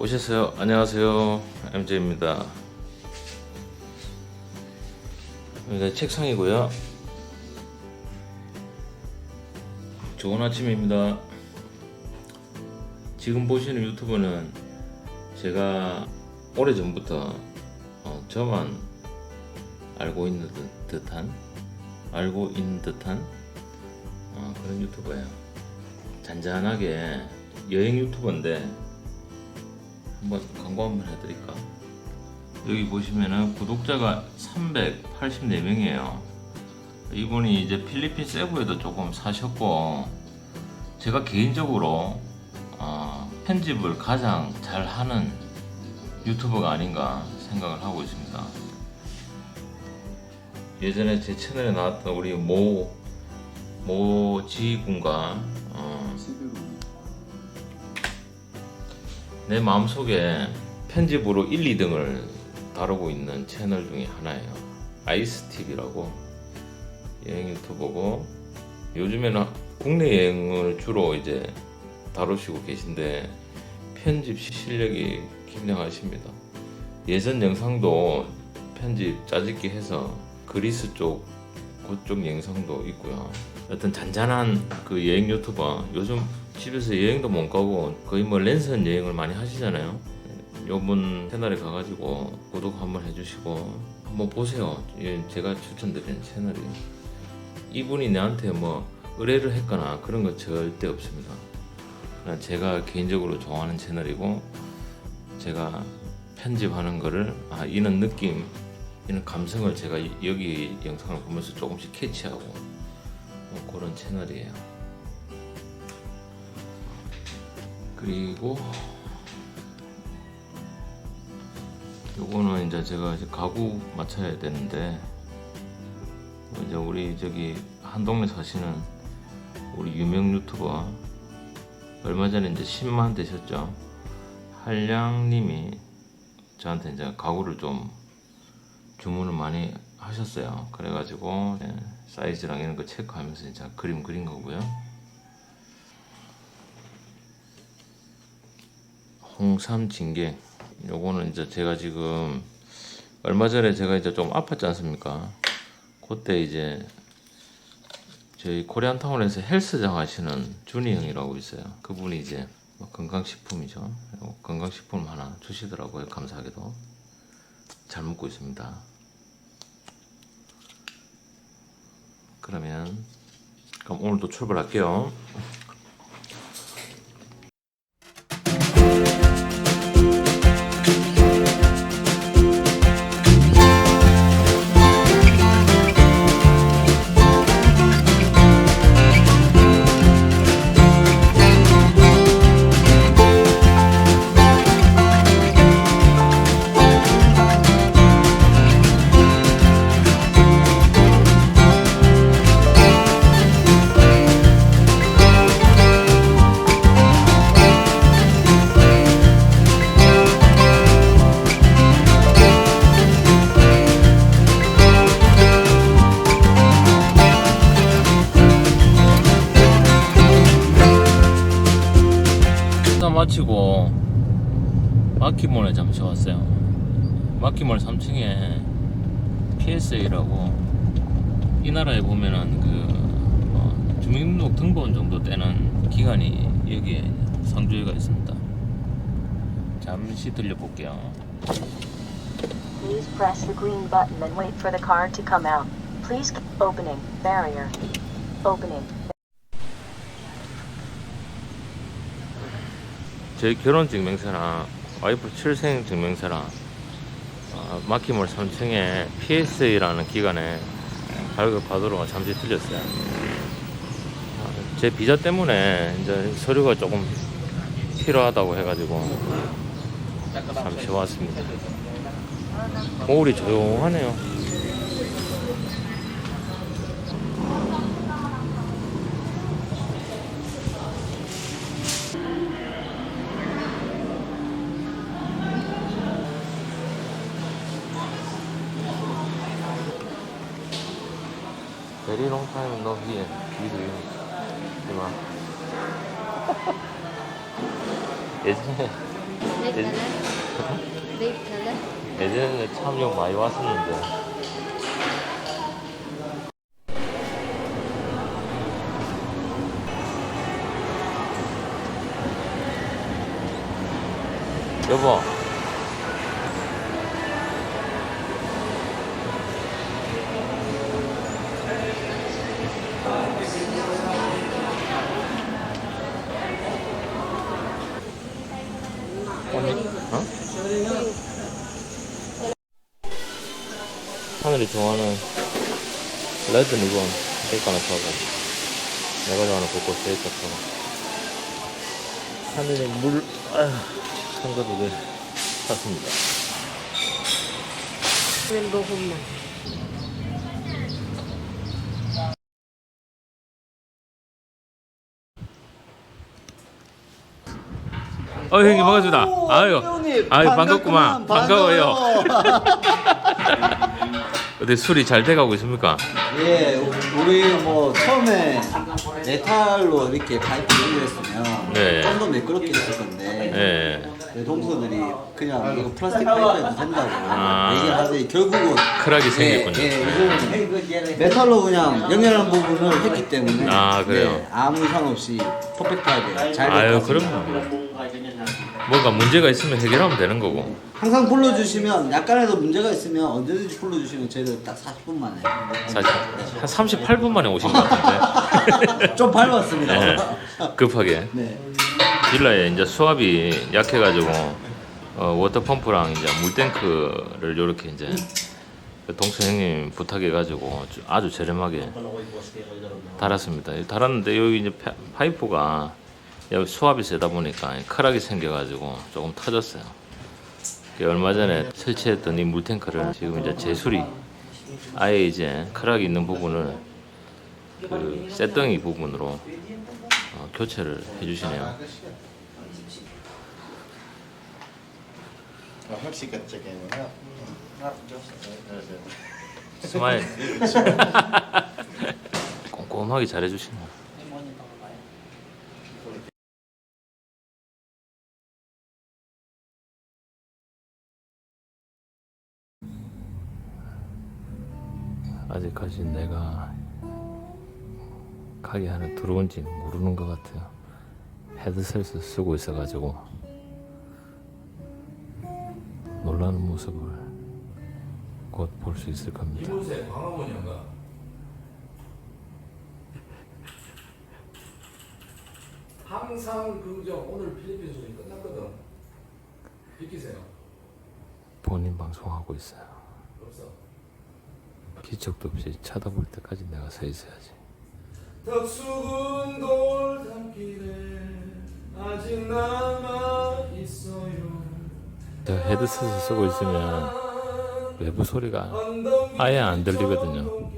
오셨어요. 안녕하세요. MJ입니다. 여기가 책상이고요. 좋은 아침입니다. 지금 보시는 유튜브는 제가 오래 전부터 어, 저만 알고 있는 듯- 듯한 알고 있는 듯한 어, 그런 유튜버예요. 잔잔하게 여행 유튜버인데 한번 광고 한번 해드릴까? 여기 보시면은 구독자가 384명이에요. 이분이 이제 필리핀 세부에도 조금 사셨고 제가 개인적으로 어, 편집을 가장 잘하는 유튜버가 아닌가 생각을 하고 있습니다. 예전에 제 채널에 나왔던 우리 모 모지군과 내 마음속에 편집으로 1, 2등을 다루고 있는 채널 중에 하나예요. 아이스TV라고 여행 유튜버고 요즘에는 국내 여행을 주로 이제 다루시고 계신데 편집 실력이 굉장하십니다. 예전 영상도 편집 짜집기 해서 그리스 쪽 그쪽 영상도 있고요. 어떤 잔잔한 그 여행 유튜버 요즘 집에서 여행도 못 가고 거의 뭐 랜선 여행을 많이 하시잖아요. 요분 채널에 가가지고 구독 한번 해주시고 한번 보세요. 예, 제가 추천드리는 채널이 이분이 나한테 뭐 의뢰를 했거나 그런 거 절대 없습니다. 제가 개인적으로 좋아하는 채널이고 제가 편집하는 거를 아 이런 느낌 이런 감성을 제가 이- 여기 영상을 보면서 조금씩 캐치하고 뭐 그런 채널이에요. 그리고 요거는 이제 제가 이제 가구 맞춰야 되는데 이제 우리 저기 한 동네 사시는 우리 유명 유튜버 얼마 전에 이제 10만 되셨죠. 한량님이 저한테 이제 가구를 좀 주문을 많이 하셨어요. 그래가지고 네, 사이즈랑 이런 거 체크하면서 이제 그림 그린 거고요. 홍삼 징계. 요거는 이제 제가 지금 얼마 전에 제가 이제 좀 아팠지 않습니까? 그때 이제 저희 코리안타운에서 헬스장 하시는 준이 형이라고 있어요. 그분이 이제 뭐 건강식품이죠. 요 건강식품 하나 주시더라고요. 감사하게도 잘 먹고 있습니다. 그러면 그럼 오늘도 출발할게요. 마치고 마키몰에 잠시 왔어요. 마키몰 3층에 PSA라고 이 나라에 보면은 그 어, 주민등록 등본 정도 떼는 기관이 여기에 상주에가 있습니다. 잠시 들려볼게요. Please press the green button and wait for the car to come out. Please opening barrier. Opening. 제 결혼 증명서랑 와이프 출생 증명서랑 어, 마키몰 3층에 PSA라는 기관에 발급 받으러 잠시 들렸어요. 어, 제 비자 때문에 이제 서류가 조금 필요하다고 해가지고 잠시 왔습니다. 거울이 조용하네요. Very long time no here with you. 이마. 예전에 예- 립텔레? 예전에 참용 많이 왔었는데 여보 하늘이 좋아하는 레드 리본 케이크 하나 사고 내가 좋아하는 벚꽃 케이크 사고 하늘이 물 아휴 두개 샀습니다. 멤버 홈만. 어 형님 반갑습니다. 아유 아유 반갑구만. 반가워요 어때 술이 잘 돼가고 있습니까? 예, 우리 뭐 처음에 메탈로 이렇게 파이프 연결했으면 네. 좀 더 매끄럽게 했을 건데 예 네, 동서들이 그냥 이거 플라스틱 파이프에도 된다고 아. 얘기하더니 결국은 크락이 생겼군요. 예, 예, 이거는 메탈로 그냥 연결한 부분을 했기 때문에 아, 그래요? 네, 아무 이상 없이 퍼펙트하게 잘 됐습니다. 뭔가 문제가 있으면 해결하면 되는 거고 항상 불러주시면 약간이라도 문제가 있으면 언제든지 불러주시면 저희들 딱 40분 만에 사실 한 38분 만에 오신 것 같은데 좀 밟았습니다. 네, 급하게 네. 빌라에 이제 수압이 약해가지고 어, 워터 펌프랑 이제 물탱크를 이렇게 이제 그 동서 형님 부탁해가지고 주- 아주 저렴하게 달았습니다. 달았는데 여기 이제 파- 파이프가 여기 수압이 세다 보니까 크락이 생겨가지고 조금 터졌어요. 그 얼마 전에 설치했던 이 물탱크를 지금 이제 재수리 아예 이제 크락이 있는 부분을 그 쇳덩이 부분으로 어, 교체를 해주시네요. 깜짝이야. 스마일. 꼼꼼하게 잘해주시네. 아직까지 내가 가게 안에 들어온지 모르는 것 같아요. 헤드셋을 쓰고 있어가지고 놀라는 모습을 곧 볼 수 있을 겁니다. 이곳에 광화문이가 항상 긍정 오늘 필리핀 소리 끝났거든 비키세요 본인 방송하고 있어요. 없어 기척도 없이 쳐다볼 때까지 내가 서 있어야지. 덕수군 돌담길에 아직 남아 있어요 저 헤드셋을 쓰고 있으면 외부 소리가 아예 안 들리거든요.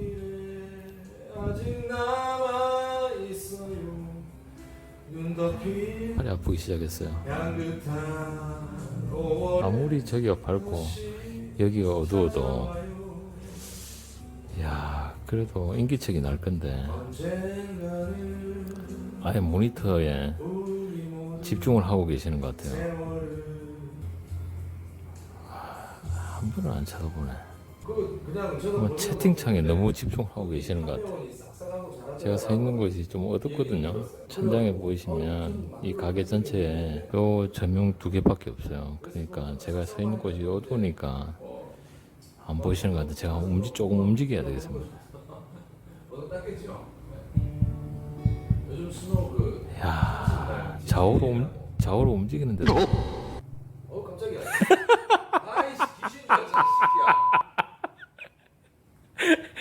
팔이 아프기 시작했어요. 향긋한 5월 아무리 저기가 밝고 여기가 어두워도 야 그래도 인기척이 날 건데 아예 모니터에 집중을 하고 계시는 것 같아요. 한 분은 안 쳐다보네. 뭐 채팅창에 너무 집중하고 계시는 것 같아요. 제가 서 있는 곳이 좀 어둡거든요. 천장에 보이시면 이 가게 전체에 요 조명 두 개밖에 없어요. 그러니까 제가 서 있는 곳이 어두우니까 안 보이시는 것 같아요. 제가 조금 움직여야 되겠습니다. 스노우 그야 좌우로 움, 좌우로 움직이는데도 어 깜짝이야? 아이씨 귀신인 줄 알았잖아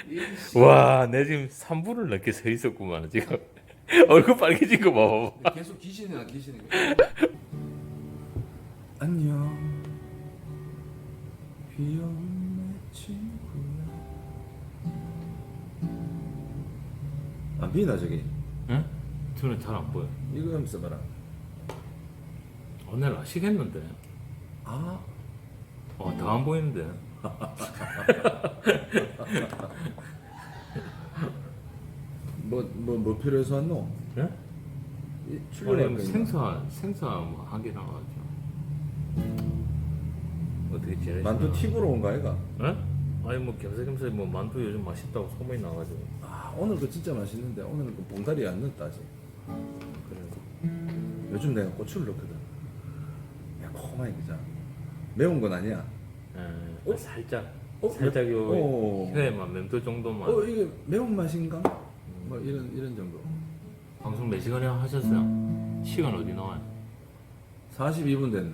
이 새끼야 와, 내 지금 3분을 넘게 서 있었구만 지금. 얼굴 빨개진 거 봐봐. 계속 귀신이야 귀신이. 안녕 안 비나 저기 응? 저는 잘 안 보여. 이거 한번 써봐라 오늘 아시겠는데? 아 와, 다안 보이는데. 뭐, 뭐, 뭐 필요해서 왔노? 예? 이 출연할 거 아니, 있나? 생사 생사 뭐한개 나와가지고. 어떻게 지내시나? 만두 팁으로 온 거 아이가? 예? 아니 뭐 겸사겸사 뭐 만두 요즘 맛있다고 소문이 나가지고 아 오늘 그 진짜 맛있는데 오늘 그 봉다리 안 넣었다 아직. 그래서 요즘 내가 고추를 넣거든. 매콤하게 그자. 매운 건 아니야. 예, 어? 살짝 어? 살짝 요 어. 혀에만 맴돌 정도만 어 이게 매운 맛인가? 뭐 이런 이런 정도. 방송 몇 시간이나 하셨어요? 시간 어디 나와요? 42분 됐네.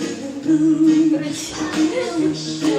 Прощаемся.